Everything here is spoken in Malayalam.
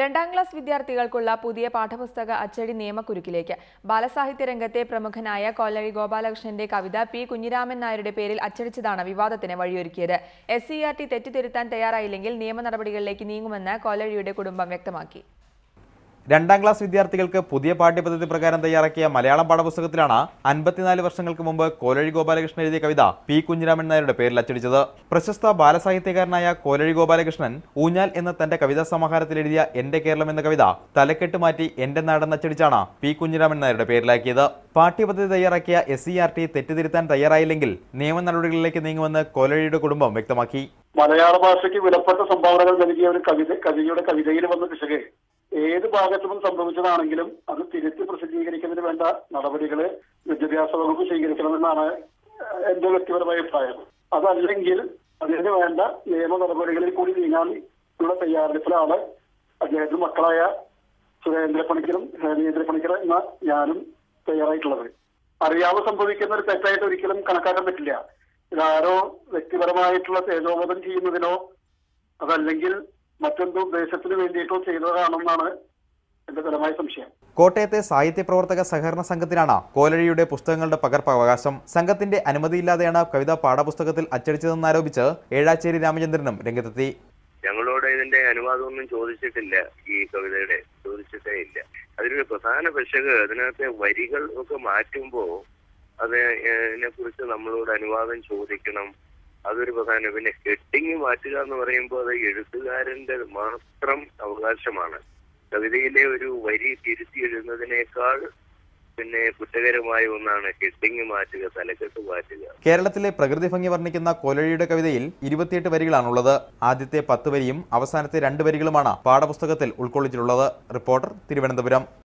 രണ്ടാം ക്ലാസ് വിദ്യാർത്ഥികൾക്കുള്ള പുതിയ പാഠപുസ്തക അച്ചടി നിയമക്കുരുക്കിലേക്ക്. ബാലസാഹിത്യ രംഗത്തെ പ്രമുഖനായ കൊല്ലഴി ഗോപാലകൃഷ്ണന്റെ കവിത പി കുഞ്ഞിരാമൻ നായരുടെ പേരിൽ അച്ചടിച്ചതാണ് വിവാദത്തിന് വഴിയൊരുക്കിയത്. എസ് സി ആർ ടി തെറ്റുതിരുത്താൻ തയ്യാറായില്ലെങ്കിൽ നിയമ നടപടികളിലേക്ക് നീങ്ങുമെന്ന് കൊല്ലഴിയുടെ കുടുംബം വ്യക്തമാക്കി. രണ്ടാം ക്ലാസ് വിദ്യാർത്ഥികൾക്ക് പുതിയ പാഠ്യപദ്ധതി പ്രകാരം തയ്യാറാക്കിയ മലയാളം പാഠപുസ്തകത്തിലാണ് അൻപത്തിനാല് വർഷങ്ങൾക്ക് മുമ്പ് കോലഴി ഗോപാലകൃഷ്ണൻ എഴുതിയ കവിത പി കുഞ്ഞിരാമൻ നായരുടെ പേരിൽ അച്ചടിച്ചത്. പ്രശസ്ത ബാലസാഹിത്യകാരനായ കോലഴി ഗോപാലകൃഷ്ണൻ ഊഞ്ഞാൽ എന്ന തന്റെ കവിതാ സമാഹാരത്തിൽ എഴുതിയ എന്റെ കേരളം എന്ന കവിത തലക്കെട്ട് മാറ്റി എന്റെ നാടെന്ന് അച്ചടിച്ചാണ് പി കുഞ്ഞിരാമൻ നായരുടെ പേരിലാക്കിയത്. പാഠ്യപദ്ധതി തയ്യാറാക്കിയ എസ് സി ആർ ടി തെറ്റിതിരുത്താൻ തയ്യാറായില്ലെങ്കിൽ നിയമ നടപടികളിലേക്ക് നീങ്ങുമെന്ന് കോലഴിയുടെ കുടുംബം വ്യക്തമാക്കി. മലയാള ഭാഷയ്ക്ക് വിലപ്പെട്ട സംഭാവനകൾ നൽകിയ ഒരു കവിത കവിതയുടെ കവിതയിൽ വന്ന പിശക് ഏത് ഭാഗത്തും സംഭവിച്ചതാണെങ്കിലും അത് തിരുത്തി പ്രസിദ്ധീകരിക്കുന്നതിന് വേണ്ട നടപടികൾ വിദ്യാഭ്യാസ വകുപ്പ് സ്വീകരിക്കണമെന്നാണ് എന്റെ വ്യക്തിപരമായ അഭിപ്രായം. അതല്ലെങ്കിൽ അതിന് വേണ്ട നിയമ നടപടികളിൽ കൂടി നീങ്ങാൻ ഉള്ള തയ്യാറെടുപ്പിലാണ് അദ്ദേഹത്തിന്റെ മക്കളായ സുരേന്ദ്ര പണിക്കരും ഹേമേന്ദ്ര പണിക്കർ എന്ന ഞാനും തയ്യാറായിട്ടുള്ളത്. അറിയാതെ സംഭവിക്കുന്ന ഒരു തെറ്റായിട്ട് ഒരിക്കലും കണക്കാക്കാൻ പറ്റില്ല. ഇതാരോ വ്യക്തിപരമായിട്ടുള്ള തേജോവധം ചെയ്യുന്നതിനോ അതല്ലെങ്കിൽ മറ്റെന്തോ ഉദ്ദേശത്തിന് വേണ്ടിയിട്ടോ ചെയ്തതാണെന്നാണ് എന്റെ ഫലമായ സംശയം. കോട്ടയത്തെ സാഹിത്യ പ്രവർത്തക സഹകരണ സംഘത്തിനാണ് കോലഴിയുടെ പുസ്തകങ്ങളുടെ പകർപ്പവകാശം. സംഘത്തിന്റെ അനുമതിയില്ലാതെയാണ് കവിത പാഠപുസ്തകത്തിൽ അച്ചടിച്ചതെന്ന് ആരോപിച്ച് ഏഴാച്ചേരി രാമചന്ദ്രനും രംഗത്തെത്തി. ഞങ്ങളോട് ഇതിന്റെ അനുവാദമൊന്നും ചോദിച്ചിട്ടില്ല ഈ കവിതയുടെ ചോദിച്ചിട്ടേ ഇല്ല. അതിലൊരു പ്രധാന പിശക് അതിനകത്തെ വരികൾ ഒക്കെ മാറ്റുമ്പോ അതിനെ കുറിച്ച് നമ്മളോട് അനുവാദം ചോദിക്കണം അതൊരു പ്രധാന. പിന്നെ ഹെഡിങ് മാറ്റുക എന്ന് പറയുമ്പോൾ അത് എഴുത്തുകാരന്റെ മാത്രം അവകാശമാണ്. കവിതയിലെ ഒരു വരി തിരുത്തി എഴുതുന്നതിനേക്കാൾ പിന്നെ കുറ്റകരമായ ഒന്നാണ് ഹെഡിങ് മാറ്റുക തലക്കെട്ട് മാറ്റുക. കേരളത്തിലെ പ്രകൃതി ഭംഗി വർണിക്കുന്ന കൊലഴിയുടെ കവിതയിൽ ഇരുപത്തിയെട്ട് വരികളാണുള്ളത്. ആദ്യത്തെ പത്ത് വരിയും അവസാനത്തെ രണ്ട് വരികളുമാണ് പാഠപുസ്തകത്തിൽ ഉൾക്കൊള്ളിച്ചിട്ടുള്ളത്. റിപ്പോർട്ടർ തിരുവനന്തപുരം.